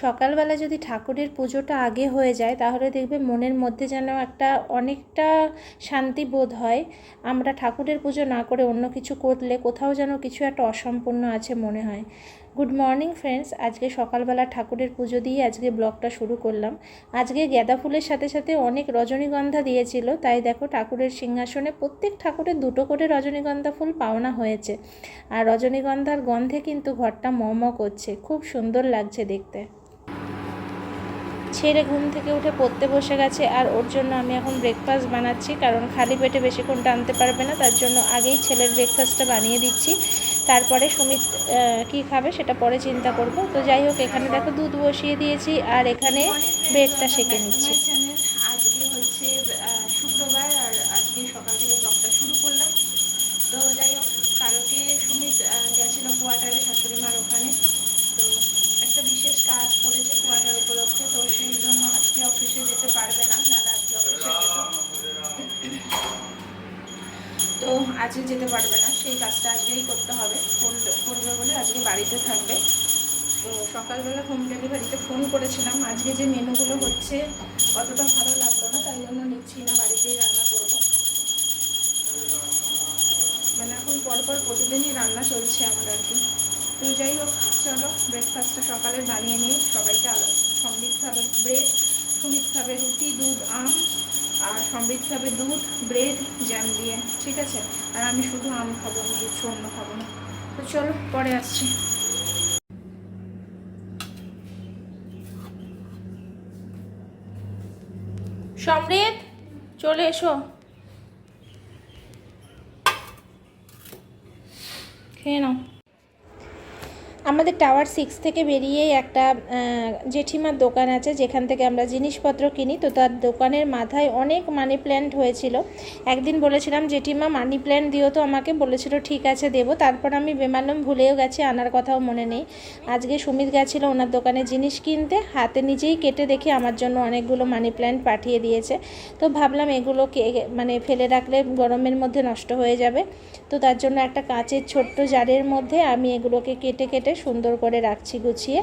সকালবেলা যদি ঠাকুরের পুজোটা আগে হয়ে যায়, তাহলে দেখবে মনের মধ্যে যেন একটা অনেকটা শান্তি বোধ হয়। আমরা ঠাকুরের পুজো না করে অন্য কিছু করলে কোথাও যেন কিছু একটা অসম্পূর্ণ আছে মনে হয়। গুড মর্নিং ফ্রেন্ডস আজকে সকালবেলা ঠাকুরের পুজো দিয়ে আজকে ব্লগটা শুরু করলাম। আজকে গাঁদা ফুলের সাথে সাথে অনেক রজনীগন্ধা দিয়েছিল। তাই দেখো ঠাকুরের সিংহাসনে প্রত্যেক ঠাকুরের দুটো করে রজনীগন্ধা ফুল পাওনা হয়েছে। আর রজনীগন্ধার গন্ধে কিন্তু ঘরটা মম করছে। খুব সুন্দর লাগছে দেখতে। ছেড়ে ঘুম থেকে উঠে পড়তে বসে গেছে আর ওর জন্য আমি এখন ব্রেকফাস্ট বানাচ্ছি, কারণ খালি পেটে বেশিক্ষণ টানতে পারবে না, তার জন্য আগেই ছেলের ব্রেকফাস্টটা বানিয়ে দিচ্ছি। তারপরে সুমিত কি খাবে সেটা পরে চিন্তা করব। তো যাই হোক, এখানে দেখো দুধ বসিয়ে দিয়েছি আর এখানে ব্রেডটা সেঁকে নিচ্ছি আজকে হচ্ছে শুক্রবার আর আজকে সকাল থেকে ব্লগটা শুরু করলাম তো যাই হোক কালকে সুমিত গেছিল কোয়ার্টারে শাশুড়ি মার ওখানে তো একটা বিশেষ কাজ করেছে কোয়ার্টার উপলক্ষে তো সেই জন্য আজকে অফিসে যেতে পারবে না নাহলে আজকে অফিসে যেত আজকে যেতে পারবে না, সেই কাজটা আজকেই করতে হবে। করবে বলে আজকে বাড়িতে থাকবে। তো সকালবেলা হোম ডেলিভারিতে ফোন করেছিলাম। আজকে যে মেনুগুলো হচ্ছে অতটা ভালো লাগল না, তাই জন্য নিচ্ছি না, বাড়িতেই রান্না করব। মানে এখন পরপর প্রতিদিনই রান্না চলছে আমার আর কি। তো যাই হোক, চলো ব্রেকফাস্টটা সকালে বানিয়ে নিয়ে সবাইকে আলো সমৃদ্ধ খাবে সমৃদ্ধ খাবে দুধ, ব্রেড জ্যাম দিয়ে। ঠিক আছে? আর আমি শুধু আম খাব, আমি কিছু অন্য খাব না। তো চলো, পরে আসছি। সমৃদ্ধ চলে এসো। খেয়ে নাও। আমাদের টাওয়ার সিক্স থেকে বেরিয়েই একটা জেঠিমার দোকান আছে, যেখান থেকে আমরা জিনিসপত্র কিনি। তো তার দোকানের মাথায় অনেক মানি প্ল্যান্ট হয়েছিল। একদিন বলেছিলাম, জেঠিমা মানি প্ল্যান্ট দিও তো আমাকে। বলেছিল, ঠিক আছে, দেবো। তারপর আমি বেমালুম ভুলেও গেছি, আনার কথাও মনে নেই। আজকে সুমিত গেছিল ওনার দোকানে জিনিস কিনতে। হাতে নিজেই কেটে দেখে আমার জন্য অনেকগুলো মানি প্ল্যান্ট পাঠিয়ে দিয়েছে। তো ভাবলাম এগুলো কে মানে ফেলে রাখলে গরমের মধ্যে নষ্ট হয়ে যাবে। তো তার জন্য একটা কাঁচের ছোট্ট জারের মধ্যে আমি এগুলোকে কেটে কেটে সুন্দর করে রাখছি গুছিয়ে।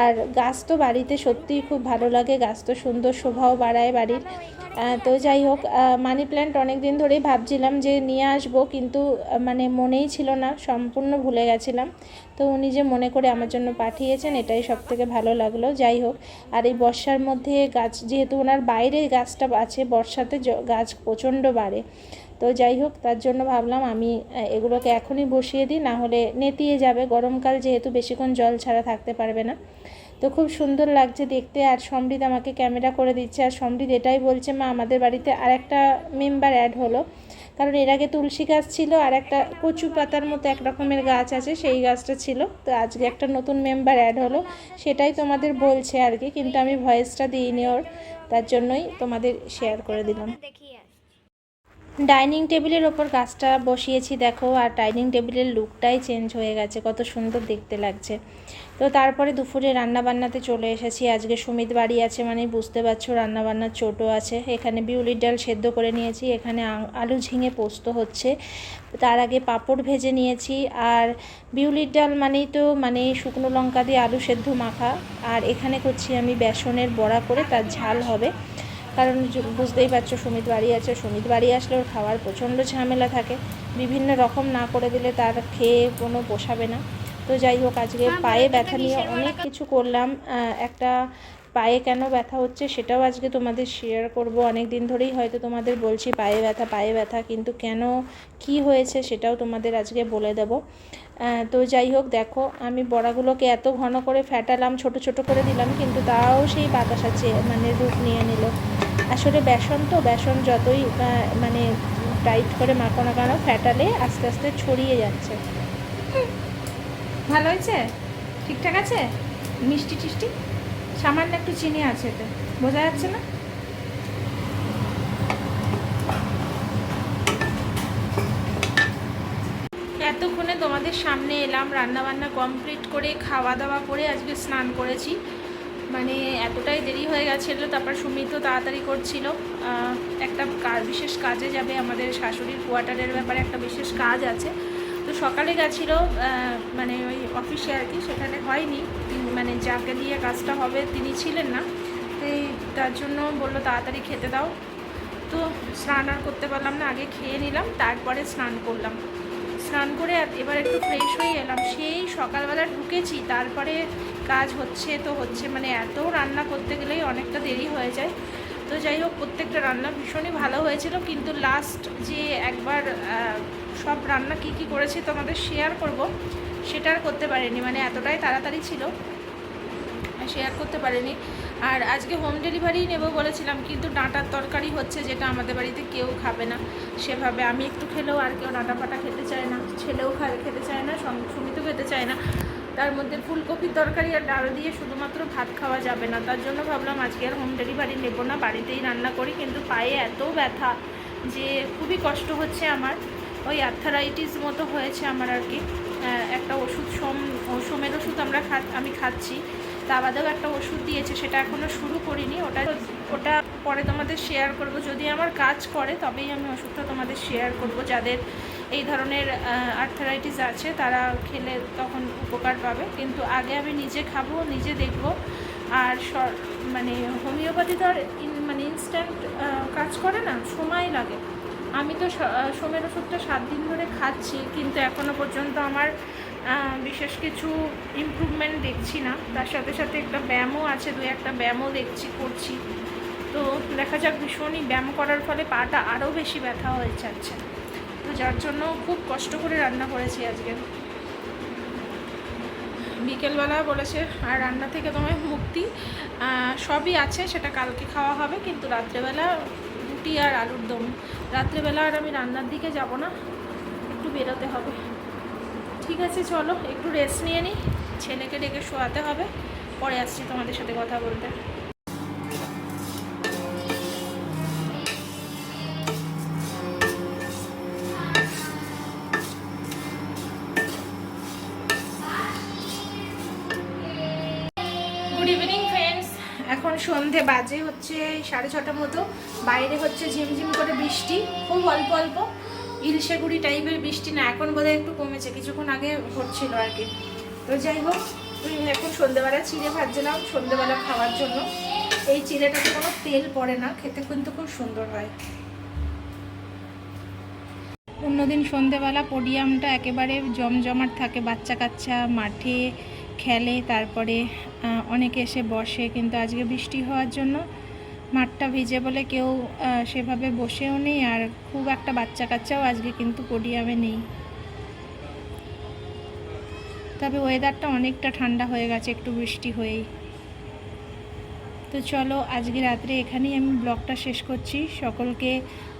আর গাছ তো বাড়িতে সত্যিই খুব ভালো লাগে, গাছ তো সুন্দর শোভাও বাড়ায় বাড়ির। তো যাই হোক মানি প্ল্যান্ট অনেক দিন ধরেই ভাবছিলাম যে নিয়ে আসব, কিন্তু মানে মনেই ছিল না, সম্পূর্ণ ভুলে গেছিলাম। তো উনি যে মনে করে আমার জন্য পাঠিয়েছেন, এটাই সব থেকে ভালো লাগল। যাই হোক, আর এই বর্ষার মধ্যে গাছ, যেহেতু ওনার বাইরে গাছটা আছে, বর্ষাতে গাছ প্রচণ্ড বাড়ে। তো যাই হোক, তার জন্য ভাবলাম আমি এগুলোকে এখনই বসিয়ে দিই না হলে নেতিয়ে যাবে। গরমকাল যেহেতু বেশিক্ষণ জল ছাড়া থাকতে পারবে না। তো খুব সুন্দর লাগছে দেখতে, আর সমৃদ্ধ আমাকে ক্যামেরা করে দিচ্ছে। আর সমৃদ্ধ এটাই বলছে, মা, আমাদের বাড়িতে আর একটা মেম্বার অ্যাড হলো। কারণ এর আগে তুলসী গাছ ছিল আর একটা কচু পাতার মতো এক রকমের গাছ আছে, সেই গাছটা ছিল। তো আজকে একটা নতুন মেম্বার অ্যাড হলো, সেটাই তোমাদের বলছে আর কি, কিন্তু আমি ভয়েসটা দিইনি ওর, তার জন্যই তোমাদের শেয়ার করে দিলাম। ডাইনিং টেবিলের ওপর গাছটা বসিয়েছি দেখো, আর ডাইনিং টেবিলের লুকটাই চেঞ্জ হয়ে গেছে, কত সুন্দর দেখতে লাগছে। তো তারপরে দুপুরে রান্না বান্নাতে চলে এসেছি। আজকে সুমিত বাড়ি আছে মানে বুঝতে পারছ রান্না বান্নার ছোটো আছে। এখানে বিউলির ডাল সেদ্ধ করে নিয়েছি, এখানে আলু ঝিঙে পোস্ত হচ্ছে। তার আগে পাঁপড় ভেজে নিয়েছি আর বিউলির ডাল মানেই তো মানে শুকনো লঙ্কা দিয়ে আলু সেদ্ধ মাখা। আর এখানে করছি আমি বেসনের বড়া করে তার ঝাল হবে। কারণ বুঝতেই পারছ সুমিত বাড়ি আছে। সুমিত বাড়ি আসলে ওর খাওয়ার প্রচণ্ড ঝামেলা থাকে। বিভিন্ন রকম না করে দিলে তার খেয়ে কোনো পোষাবে না। তো যাই হোক আজকে পায়ে ব্যথা নিয়ে অনেক কিছু করলাম। একটা পায়ে কেন ব্যথা হচ্ছে সেটাও আজকে তোমাদের শেয়ার করব। অনেক দিন ধরেই হয়তো তোমাদের বলছি পায়ে ব্যথা পায়ে ব্যথা কিন্তু কেন কি হয়েছে সেটাও তোমাদের আজকে বলে দেব। তো যাই হোক দেখো আমি বড়াগুলোকে এত ঘন করে ফ্যাটালাম ছোট ছোট করে দিলাম কিন্তু তাও সেই বাতাসা চেয়ে মানে রূপ নিয়ে নিল। আসলে বেসন তো বেসন যতই মানে টাইট করে মাখো না কেন ফ্যাটালে আস্তে আস্তে ছড়িয়ে যাচ্ছে। ভালো হয়েছে? ঠিকঠাক আছে? মিষ্টি টিষ্টি? সামান্য একটু চিনি আছে এতে। বোঝা যাচ্ছে না? এতক্ষণে তোমাদের সামনে এলাম রান্না বান্না কমপ্লিট করে খাওয়া দাওয়া করে আজকে স্নান করেছি। মানে এতটাই দেরি হয়ে গেছিল, তারপর সুমিত তাড়াতাড়ি করছিল। একটা বিশেষ কাজে যাবে আমাদের শাশুড়ির কোয়ার্টারের ব্যাপারে একটা বিশেষ কাজ আছে। তো সকালে গেছিল মানে ওই অফিসে আর কি, সেখানে হয়নি। মানে যাকে দিয়ে কাজটা হবে তিনি ছিলেন না। তো এই তার জন্য বলল, তাড়াতাড়ি খেতে দাও। তো স্নান আর করতে পারলাম না, আগে খেয়ে নিলাম, তারপরে স্নান করলাম। স্নান করে এবার একটু ফ্রেশ হয়ে এলাম। সেই সকালবেলা ঢুকেছি, তারপরে কাজ হচ্ছে তো হচ্ছে মানে এত রান্না করতে গেলেই অনেকটা দেরি হয়ে যায়। তো যাই হোক, প্রত্যেকটা রান্না ভীষণই ভালো হয়েছিল, কিন্তু লাস্ট যে একবার সব রান্না কি কি করেছি তোমাদের শেয়ার করব। সেটা আর করতে পারিনি মানে এতটাই তাড়াতাড়ি ছিল। শেয়ার করতে পারিনি। আর আজকে হোম ডেলিভারি নেব বলেছিলাম, কিন্তু ডাঁটার তরকারি হচ্ছে যেটা আমাদের বাড়িতে কেউ খাবে না। সেভাবে আমি একটু খেলেও আর কেউ ডাঁটা ফাটা খেতে চায় না, ছেলেও খেতে চায় না, সম- সুমিতও খেতে চায় না। তার মধ্যে ফুলকপির তরকারি আর ডাল দিয়ে শুধুমাত্র ভাত খাওয়া যাবে না। তার জন্য ভাবলাম আজকে আর হোম ডেলিভারি নেব না, বাড়িতেই রান্না করি, কিন্তু পায়ে এত ব্যথা যে খুবই কষ্ট হচ্ছে আমার। ওই আর্থারাইটিস মতো হয়েছে আমার আর কি। একটা ওষুধ সোম, সোমের ওষুধ আমরা খা, আমি খাচ্ছি। তা বাদেও একটা ওষুধ দিয়েছে, সেটা এখনও শুরু করিনি। ওটা ওটা পরে তোমাদের শেয়ার করব। যদি আমার কাজ করে, তবেই আমি ওষুধটা তোমাদের শেয়ার করব। যাদের এই ধরনের আর্থারাইটিস আছে, তারা খেলে তখন উপকার পাবে। কিন্তু আগে আমি নিজে খাব, নিজে দেখব। আর মানে হোমিওপ্যাথি তো মানে ইনস্ট্যান্ট কাজ করে না, সময় লাগে। আমি তো সোমের ওষুধটা সাত দিন ধরে খাচ্ছি, কিন্তু এখনও পর্যন্ত আমার বিশেষ কিছু ইমপ্রুভমেন্ট দেখছি না। তার সাথে সাথে একটা ব্যায়ামও আছে দু একটা ব্যায়ামও দেখছি, করছি। তো দেখা যাক, ভীষণই ব্যায়াম করার ফলে পাটা আরও বেশি ব্যথা হয়ে যাচ্ছে। তো যার জন্য খুব কষ্ট করে রান্না করেছি আজকে। বিকেলবেলা বলেছে, আর রান্না থেকে তোমায় মুক্তি। সবই আছে, সেটা কালকে খাওয়া হবে, কিন্তু রাত্রেবেলা রুটি আর আলুর দম। রাত্রেবেলা আর আমি রান্নার দিকে যাব না, একটু বেরোতে হবে। ঠিক আছে, চলো, একটু রেস্ট নিয়ে নিই ছেলেকে ডেকে শোয়াতে হবে। পরে আসছি তোমাদের সাথে কথা বলতে। এখন সন্ধে বাজে হচ্ছে সাড়ে ছটার মতো। বাইরে হচ্ছে ঝিমঝিম করে বৃষ্টি, খুব অল্প অল্প। ইলশেগুড়ি টাইপের বৃষ্টি না, এখন বোধহয় একটু কমেছে, কিছুক্ষণ আগে হচ্ছিল আর কি। তো যাই হোক এখন সন্ধেবেলা চিড়ে ভাজছিলাম সন্ধেবেলা খাওয়ার জন্য। এই চিড়েটাতে কোনো তেল পড়ে না, খেতে কিন্তু খুব সুন্দর হয়। অন্যদিন সন্ধেবেলা পোডিয়ামটা একেবারে জমজমাট থাকে, বাচ্চা কাচ্চা মাঠে খেলে, তারপরে অনেকে এসে বসে, কিন্তু আজকে বৃষ্টি হওয়ার জন্য মাঠটা ভিজে বলে কেউ সেভাবে বসেও নেই আর খুব একটা বাচ্চা কাচ্চাও আজকে কিন্তু পোডিয়ামে নেই। তবে ওয়েদারটা অনেকটা ঠান্ডা হয়ে গেছে, একটু বৃষ্টি হয়েই। তো চলো, আজকে রাত্রে এখানেই আমি ব্লগটা শেষ করছি। সকলকে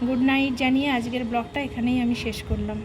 গুড নাইট জানিয়ে আজকের ব্লগটা এখানেই আমি শেষ করলাম।